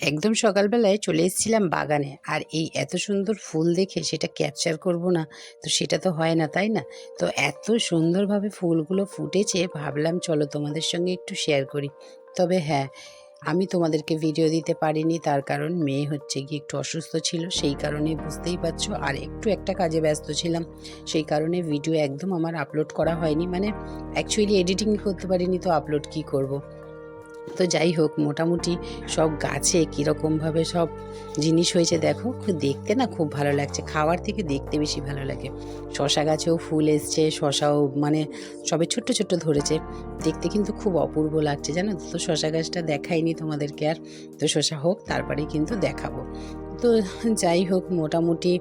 একদম সকালবেলায় চলে এসেছিলাম বাগানে। আর এই এত সুন্দর ফুল দেখে সেটা ক্যাপচার করব না, তো সেটা তো হয় না, তাই না? তো এত সুন্দরভাবে ফুলগুলো ফুটেছে, ভাবলাম চলো তোমাদের সঙ্গে একটু শেয়ার করি। তবে হ্যাঁ আমি তোমাদেরকে ভিডিও দিতে পারিনি, তার কারণ মেয়ে হচ্ছে গিয়ে একটু অসুস্থ ছিল, সেই কারণে বুঝতেই পারছ। আর একটু একটা কাজে ব্যস্ত ছিলাম, সেই কারণে ভিডিও একদম আমার আপলোড করা হয়নি। মানে অ্যাকচুয়ালি এডিটিং করতে পারিনি, তো আপলোড কি করব। তো যাই হোক, মোটামুটি সব গাছে কীরকমভাবে সব জিনিস হয়েছে, দেখো। দেখতে না খুব ভালো লাগছে। খাওয়ার থেকে দেখতে বেশি ভালো লাগে। শশা গাছেও ফুল এসছে, শশাও মানে সবে ছোট্ট ছোট্ট ধরেছে। দেখতে কিন্তু খুব অপূর্ব লাগছে, জানো? তো? তো শশা গাছটা দেখাইনি তোমাদেরকে আর। তো শশা হোক, তারপরেই কিন্তু দেখাবো। তো যাই হোক, মোটামুটি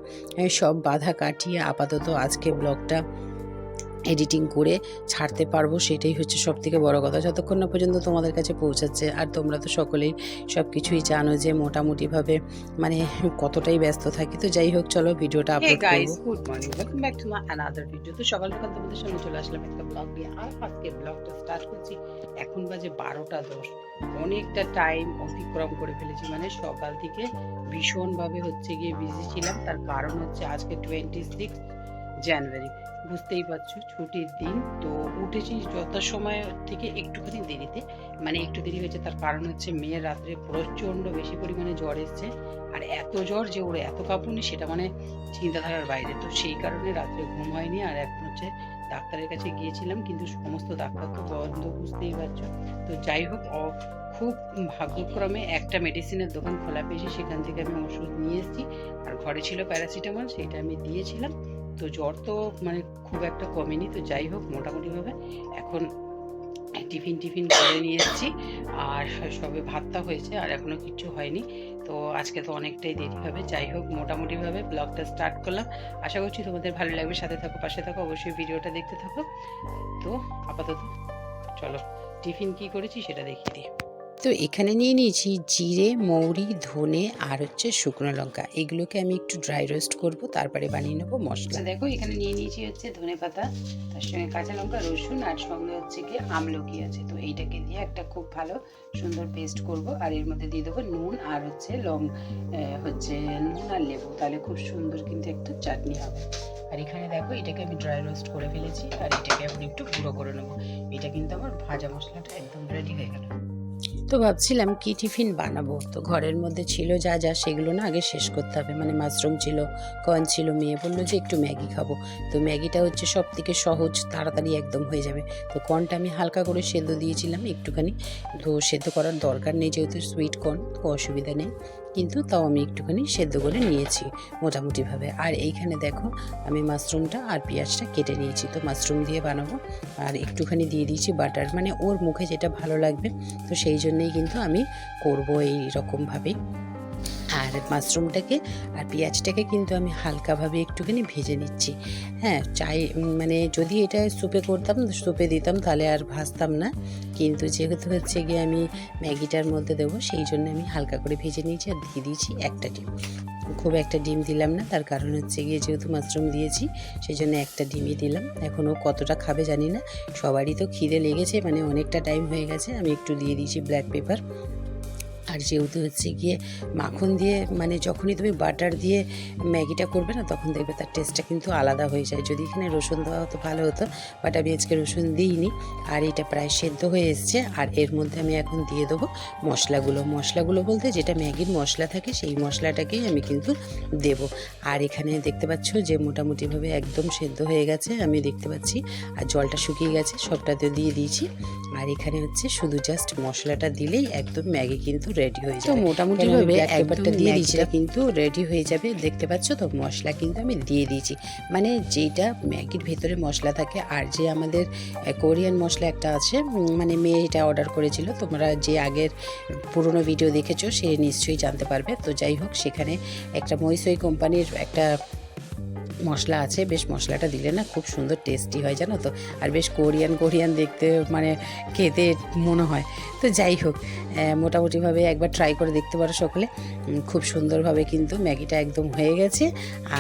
সব বাধা কাটিয়ে আপাতত আজকে ব্লগটা এডিটিং করে ছাড়তে পারব সেটাই হচ্ছে সব থেকে বড় কথা। যতক্ষণ না পর্যন্ত তোমাদের কাছে পৌঁছাচ্ছে আর তোমরা তো সকলেই সব কিছুই জানো যে মোটামুটিভাবে মানে কতটাই ব্যস্ত থাকি তো যাই হোক চলো ভিডিওটা আপলোড করব। Good morning welcome back to my another video তো সকাল সকাল তোমাদের সামনে চলে আসলাম একটা ব্লগ নিয়ে আর আজকে ব্লগটা স্টার্ট করছি এখন বাজে বারোটা দশ। অনেকটা টাইম অতিক্রম করে ফেলেছি মানে সকাল থেকে ভীষণভাবে হচ্ছে গিয়ে বিজি ছিলাম। তার কারণ হচ্ছে আজকে টোয়েন্টি সিক্স জানুয়ারি। বুঝতেই পারছ, ছুটির দিন। তো উঠেছি যথা যথাসময় থেকে একটুখানি দেরিতে। মানে একটু দেরি হয়েছে, তার কারণ হচ্ছে মেয়ের রাত্রে প্রচণ্ড বেশি পরিমাণে জ্বর এসছে। আর এত জ্বর যে ওর এত কাঁপুনি, সেটা মানে চিন্তাধারার বাইরে। তো সেই কারণে রাত্রে ঘুম হয়নি। আর এখন হচ্ছে ডাক্তারের কাছে গিয়েছিলাম, কিন্তু সমস্ত ডাক্তার তো বন্ধ, বুঝতেই পারছ। তো যাই হোক খুব ভাগ্যক্রমে একটা মেডিসিনের দোকান খোলা পেয়েছি। সেখান থেকে আমি ওষুধ নিয়ে এসেছি। আর ঘরে ছিল প্যারাসিটামল, সেটা আমি দিয়েছিলাম। তো জ্বর তো মানে খুব একটা কমেনি, তো যাই হোক মোটামুটিভাবে এখন টিফিন টিফিন করে নিয়ে এসেছি। আর সবে ভাতটা হয়েছে আর এখনও কিছু হয়নি। তো আজকে তো অনেকটাই দেরি হবে, যাই হোক মোটামুটিভাবে ব্লগটা স্টার্ট করলাম। আশা করছি তোমাদের ভালো লাগবে, সাথে থাকো, পাশে থাকো, অবশ্যই ভিডিওটা দেখতে থাকো। তো আপাতত চলো, টিফিন কি করেছি সেটা দেখিয়ে দিই। তো এখানে নিয়ে নিয়েছি জিরে, মৌরি, ধনে আর হচ্ছে শুকনো লঙ্কা। এগুলোকে আমি একটু ড্রাই রোস্ট করব, তারপরে বানিয়ে নেব মশলা। আচ্ছা দেখো, এখানে নিয়ে নিয়েছি হচ্ছে ধনে পাতা, তার সঙ্গে কাঁচা লঙ্কা, রসুন আর সঙ্গে হচ্ছে কি আমলকি আছে। তো এইটাকে দিয়ে একটা খুব ভালো সুন্দর পেস্ট করব, আর এর মধ্যে দিয়ে দেবো নুন আর হচ্ছে লং হচ্ছে নুন আর লেবু। তাহলে খুব সুন্দর কিন্তু একটা চাটনি হবে। আর এখানে দেখো, এটাকে আমি ড্রাই রোস্ট করে ফেলেছি, আর এটাকে এখন একটু গুঁড়ো করে নেব। এটা কিন্তু আমার ভাজা মশলাটা একদম রেডি হয়ে গেল। তো ভাবছিলাম কি টিফিন বানাবো? তো ঘরের মধ্যে ছিল যা যা, সেগুলো না আগে শেষ করতে হবে। মানে মাশরুম ছিল, কর্ন ছিল, মেয়ে বলল যে একটু ম্যাগি খাব। তো ম্যাগিটা হচ্ছে সব থেকে সহজ, তাড়াতাড়ি একদম হয়ে যাবে। তো কর্নটা আমি হালকা করে সেদ্ধ দিয়েছিলাম একটুখানি। তো সেদ্ধ করার দরকার নেই যেহেতু সুইট কর্ন তো অসুবিধা নেই। কিন্তু তাও আমি একটুখানি সেদ্ধ করে নিয়েছি মোটামুটিভাবে। আর এইখানে দেখো, আমি মাশরুমটা আর পেঁয়াজটা কেটে নিয়েছি। তো মাশরুম দিয়ে বানাবো। আর একটুখানি দিয়ে দিয়েছি বাটার মানে ওর মুখে যেটা ভালো লাগবে, তো সেই জন্যেই কিন্তু আমি করব এই রকমভাবেই আর মাশরুমটাকে আর পেঁয়াজটাকে কিন্তু আমি হালকাভাবে একটুখানি ভেজে নিচ্ছি। হ্যাঁ চাই মানে যদি এটা সুপে করতাম সুপে দিতাম, তাহলে আর ভাজতাম না। কিন্তু যেহেতু হচ্ছে গিয়ে আমি ম্যাগিটার মধ্যে দেবো, সেই জন্য আমি হালকা করে ভেজে নিয়েছি আর দিয়ে দিয়েছি একটা ডিম খুব একটা ডিম দিলাম না। তার কারণ হচ্ছে গিয়ে যেহেতু মাশরুম দিয়েছি সেই জন্য একটা ডিমই দিলাম। এখনও কতটা খাবে জানি না। সবারই তো খিদে লেগেছে মানে অনেকটা টাইম হয়ে গেছে। আমি একটু দিয়ে দিয়েছি ব্ল্যাক পেপার আর যেহেতু হচ্ছে গিয়ে মাখন দিয়ে মানে যখনই তুমি বাটার দিয়ে ম্যাগিটা করবে না, তখন দেখবে তার টেস্টটা কিন্তু আলাদা হয়ে যায়। যদি এখানে রসুন দেওয়া হতো, ভালো হতো বাট আমি আজকে রসুন দিইনি। আর এটা প্রায় সেদ্ধ হয়ে এসছে। আর এর মধ্যে আমি এখন দিয়ে দেবো মশলাগুলো। মশলাগুলো বলতে যেটা ম্যাগির মশলা থাকে, সেই মশলাটাকেই আমি কিন্তু দেব। আর এখানে দেখতে পাচ্ছ যে মোটামুটিভাবে একদম সেদ্ধ হয়ে গেছে, আমি দেখতে পাচ্ছি। আর জলটা শুকিয়ে গেছে, সবটাতে দিয়ে দিয়েছি। আর এখানে হচ্ছে শুধু জাস্ট মশলাটা দিলেই একদম ম্যাগি কিন্তু রেডি হয়ে তো যাবে। মোটামুটি মোটামুটিভাবে ভাবে একবারটা দিয়ে দিয়েছি কিন্তু রেডি হয়ে যাবে দেখতে পাচ্ছ তো মশলা কিন্তু আমি দিয়ে দিয়েছি। মানে যেটা ম্যাগির ভেতরে মশলা থাকে আর যে আমাদের কোরিয়ান মশলা একটা আছে মানে মেয়ে এটা অর্ডার করেছিল তোমরা যে আগের পুরনো ভিডিও দেখেছ সে নিশ্চয়ই জানতে পারবে। তো যাই হোক সেখানে একটা মইসই কোম্পানির একটা মশলা আছে, বেশ মশলাটা দিলে না খুব সুন্দর টেস্টি হয় জানো তো? আর বেশ কোরিয়ান কোরিয়ান দেখতে মানে খেতে মনে হয়। তো যাই হোক মোটামুটিভাবে একবার ট্রাই করে দেখতে পারো সকলে। খুব সুন্দরভাবে কিন্তু ম্যাগিটা একদম হয়ে গেছে।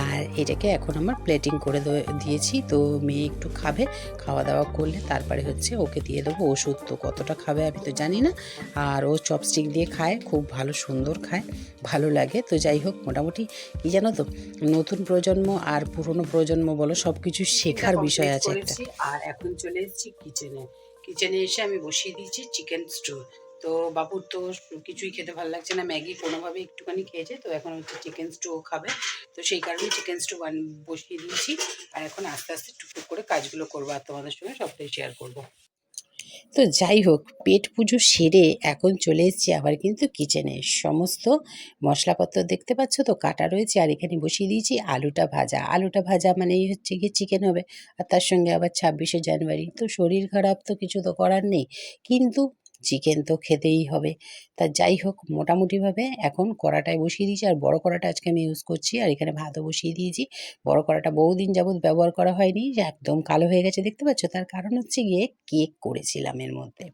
আর এটাকে এখন আমার প্লেটিং করে দিয়েছি। তো মেয়ে একটু খাবে খাওয়া দাওয়া করলে তারপরে হচ্ছে ওকে দিয়ে দেবো ওষুধ। তো কতটা খাবে আমি তো জানি না। আর ও চপস্টিক দিয়ে খায়, খুব ভালো সুন্দর খায়, ভালো লাগে। তো যাই হোক, মোটামুটি কী জানো তো? নতুন প্রজন্ম আর পুরনো প্রজন্ম বলো সব কিছু শেখার বিষয় আছে একটা। আর এখন চলে এসেছি কিচেনে কিচেনে এসে আমি বসিয়ে দিয়েছি চিকেন স্টু তো বাবুর তো কিছুই খেতে ভালো লাগছে না। ম্যাগি কোনোভাবে একটুখানি খেয়েছে তো এখন হচ্ছে চিকেন স্টু খাবে। তো সেই কারণে চিকেন স্টু বসিয়ে দিয়েছি। আর এখন আস্তে আস্তে টুকটুক করে কাজগুলো করব আর তোমাদের সঙ্গে সবটাই শেয়ার করব। তো যাই হোক, পেট পুজো সেরে এখন চলে এসেছি আবার কিন্তু কিচেনে সমস্ত মশলাপত্র দেখতে পাচ্ছ তো, কাটা রয়েছে আর এখানে বসিয়ে দিয়েছি আলুটা ভাজা। আলুটা ভাজা মানেই হচ্ছে গিয়ে চিকেন হবে, আর তার সঙ্গে আবার ছাব্বিশে জানুয়ারি। তো শরীর খারাপ তো কিছু তো করার নেই। কিন্তু চিকেন তো খেতেই হবে। তা যাই হোক, মোটামুটিভাবে এখন কড়াটায় বসিয়ে দিয়েছি। আর বড় কড়াটা আজকে আমি ইউজ করছি। আর এখানে ভাতও বসিয়ে দিয়েছি। বড় কড়াটা বহুদিন যাবৎ ব্যবহার করা হয়নি। যে একদম কালো হয়ে গেছে, দেখতে পাচ্ছ? তার কারণ হচ্ছে গিয়ে কেক করেছিলাম এর মধ্যে।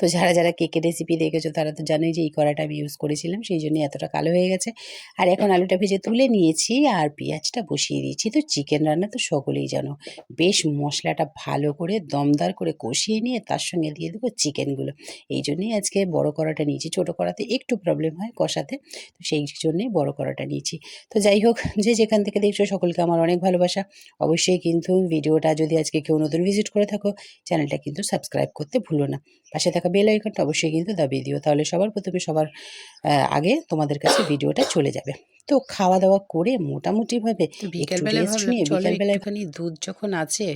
তো যারা যারা কেকের রেসিপি দেখেছ তারা তো জানোই যে এই কড়াটা আমি ইউজ করেছিলাম, সেই জন্য এতটা কালো হয়ে গেছে। আর এখন আলুটা ভেজে তুলে নিয়েছি আর পেঁয়াজটা বসিয়ে দিয়েছি। তো চিকেন রান্না তো সকলেই জানো, বেশ মশলাটা ভালো করে দমদার করে কষিয়ে নিয়ে তার সঙ্গে দিয়ে দেবো চিকেনগুলো এই জন্যই আজকে বড় কড়াটা নিয়েছি, ছোটো কড়াতে একটু প্রবলেম হয় কষাতে, তো সেই জন্যই বড় কড়াটা নিয়েছি। তো যাই হোক, যে যেখান থেকে দেখছ সকলকে আমার অনেক ভালোবাসা। অবশ্যই কিন্তু ভিডিওটা যদি আজকে কেউ নতুন ভিজিট করে থাকো চ্যানেলটা কিন্তু সাবস্ক্রাইব করতে ভুলো না। পাশে থাকা বেল আইকনটা অবশ্যই কিন্তু দাবিয়ে দিও। তাহলে সবার প্রথমে সবার আহ, আগে তোমাদের কাছে ভিডিওটা চলে যাবে। তো খাওয়া দাওয়া করে মোটামুটিভাবে বিকেলবেলা একটুখানি দুধ যখন আছে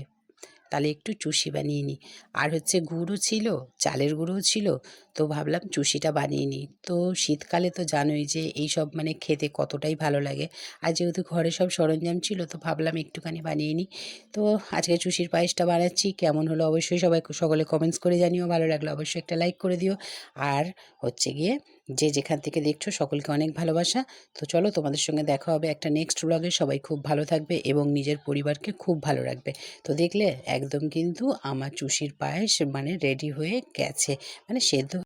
তাহলে একটু চুষি বানিয়ে নিই আর হচ্ছে গুঁড়ো ছিল, চালের গুঁড়োও ছিল, তো ভাবলাম চুষিটা বানিয়ে নিই তো শীতকালে তো জানোই যে এই সব মানে খেতে কতটাই ভালো লাগে। আর যেহেতু ঘরে সব সরঞ্জাম ছিল, তো ভাবলাম একটুখানি বানিয়ে নিই তো আজকে চুষির পায়েসটা বানাচ্ছি, কেমন হলো অবশ্যই সবাই সকলে কমেন্টস করে জানিও, ভালো লাগল অবশ্যই একটা লাইক করে দিও। আর হচ্ছে গিয়ে যে যেখান থেকে দেখছ সকলকে অনেক ভালোবাসা। তো চলো তোমাদের সঙ্গে দেখা হবে একটা নেক্সট ব্লগে সবাই খুব ভালো থাকবে এবং নিজের পরিবারকে খুব ভালো রাখবে। তো দেখলে একদম কিন্তু আমার চুষির পায়েস মানে রেডি হয়ে গেছে। মানে সেদ্ধ